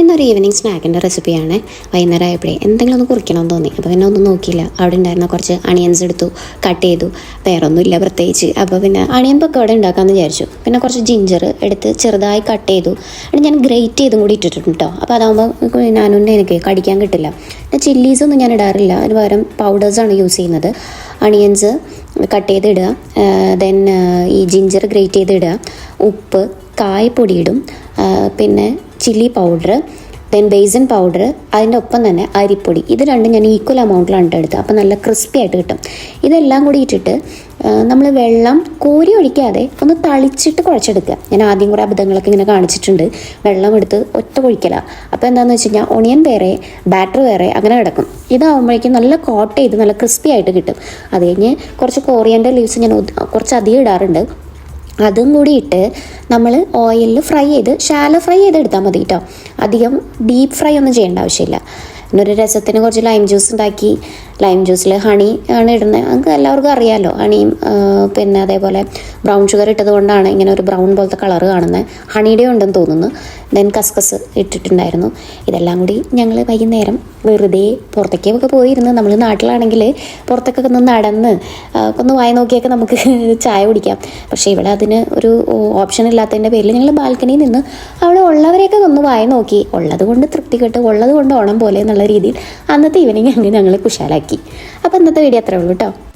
ഇന്നൊരു ഈവനിങ് സ്നാക്കിന്റെ റെസിപ്പിയാണ് വൈകുന്നേരം ആയപ്പോഴേ എന്തെങ്കിലും ഒന്ന് കുറിക്കണമെന്ന് തോന്നി. അപ്പോൾ പിന്നെ ഒന്നും നോക്കിയില്ല. അവിടെ ഉണ്ടായിരുന്ന കുറച്ച് അണിയൻസ് എടുത്തു കട്ട് ചെയ്തു. വേറെ ഒന്നുമില്ല പ്രത്യേകിച്ച്. അപ്പോൾ പിന്നെ അണിയൻ അവിടെ ഉണ്ടാക്കാമെന്ന് വിചാരിച്ചു. പിന്നെ കുറച്ച് ജിഞ്ചർ എടുത്ത് ചെറുതായി കട്ട് ചെയ്തു. എന്നിട്ട് ഞാൻ ഗ്രേറ്റ് ചെയ്തും കൂടി ഇട്ടിട്ടുണ്ട് കേട്ടോ അപ്പോൾ അതാകുമ്പോൾ ഞാനൊന്നും എനിക്ക് കടിക്കാൻ കിട്ടില്ല. പിന്നെ ചില്ലീസ് ഒന്നും ഞാൻ ഇടാറില്ല. അതിന് പകരം പൗഡേഴ്സാണ് യൂസ് ചെയ്യുന്നത്. അണിയൻസ് കട്ട് ചെയ്ത് ഇടുക. ദെൻ ഈ ജിഞ്ചർ ഗ്രേറ്റ് ചെയ്ത് ഇടുക. ഉപ്പ് കായപ്പൊടി ഇടും. പിന്നെ chilli powder then besan powder അതിന്റെ ഒപ്പം തന്നെ അരിപ്പൊടി. ഇത് രണ്ടും ഞാൻ ഈക്വൽ എമൗണ്ടിലാണ് കേട്ടോ എടുത്തത്. അപ്പോൾ നല്ല ക്രിസ്പി ആയിട്ട് കിട്ടും. ഇതെല്ലാം കൂടി ഇട്ടിട്ട് നമ്മൾ വെള്ളം കോരി ഒഴിക്കാതെ ഒന്ന് തളിച്ചിട്ട് കുഴച്ചെടുക്കുക. ഞാൻ ആദ്യം കുറേ അബദ്ധങ്ങളൊക്കെ ഇങ്ങനെ കാണിച്ചിട്ടുണ്ട്. വെള്ളം എടുത്ത് ഒറ്റ ഒഴിക്കല അപ്പോൾ എന്താണെന്ന് വെച്ച് കഴിഞ്ഞാൽ ഒണിയൻ വേറെ ബാറ്റർ വേറെ അങ്ങനെ കിടക്കും. ഇതാകുമ്പോഴേക്കും നല്ല കോട്ട് ചെയ്ത് നല്ല ക്രിസ്പി ആയിട്ട് കിട്ടും. അത് കഴിഞ്ഞ് കുറച്ച് കോറിയന്റെ ലീവ്സ് ഞാൻ കുറച്ച് അധികം ഇടാറുണ്ട്. അതും കൂടി ഇട്ട് നമ്മൾ ഓയിലിൽ ഫ്രൈ ചെയ്ത് ഷാലോ ഫ്രൈ ചെയ്ത് എടുത്താൽ മതി കേട്ടോ അധികം ഡീപ്പ് ഫ്രൈ ഒന്നും ചെയ്യേണ്ട ആവശ്യമില്ല. പിന്നെ ഒരു രസത്തിന് കുറച്ച് ലൈം ജ്യൂസ് ഉണ്ടാക്കി. ലൈം ജ്യൂസിൽ ഹണി ആണ് ഇടുന്നത് നമുക്ക് എല്ലാവർക്കും അറിയാമല്ലോ ഹണിയും പിന്നെ അതേപോലെ ബ്രൗൺ ഷുഗർ ഇട്ടത് കൊണ്ടാണ് ഇങ്ങനെ ഒരു ബ്രൗൺ പോലത്തെ കളർ കാണുന്നത് ഹണിയുടെ ഉണ്ടെന്ന് തോന്നുന്നു. ദെൻ കസ്കസ് ഇട്ടിട്ടുണ്ടായിരുന്നു. ഇതെല്ലാം കൂടി ഞങ്ങൾ വൈകുന്നേരം വെറുതെ പുറത്തേക്കൊക്കെ പോയിരുന്ന്. നമ്മൾ നാട്ടിലാണെങ്കിൽ പുറത്തൊക്കെ ഒന്ന് നടന്ന് ഒന്ന് വായി നോക്കിയൊക്കെ നമുക്ക് ചായ കുടിക്കാം. പക്ഷേ ഇവിടെ അതിന് ഒരു ഓപ്ഷൻ ഇല്ലാത്തതിന്റെ പേരിൽ ഞങ്ങൾ ബാൽക്കണിയിൽ നിന്ന് അവിടെ ഉള്ളവരെയൊക്കെ ഒന്ന് വായി നോക്കി. ഉള്ളത് കൊണ്ട് തൃപ്തി കെട്ട് ഉള്ളത് കൊണ്ട് ഓണം പോലെ എന്നുള്ള രീതിയിൽ അന്നത്തെ ഈവനിങ് അങ്ങനെ ഞങ്ങൾ കുശാലാക്കി. അപ്പോൾ അന്നത്തെ വീഡിയോ അത്രേ ഉള്ളൂ കേട്ടോ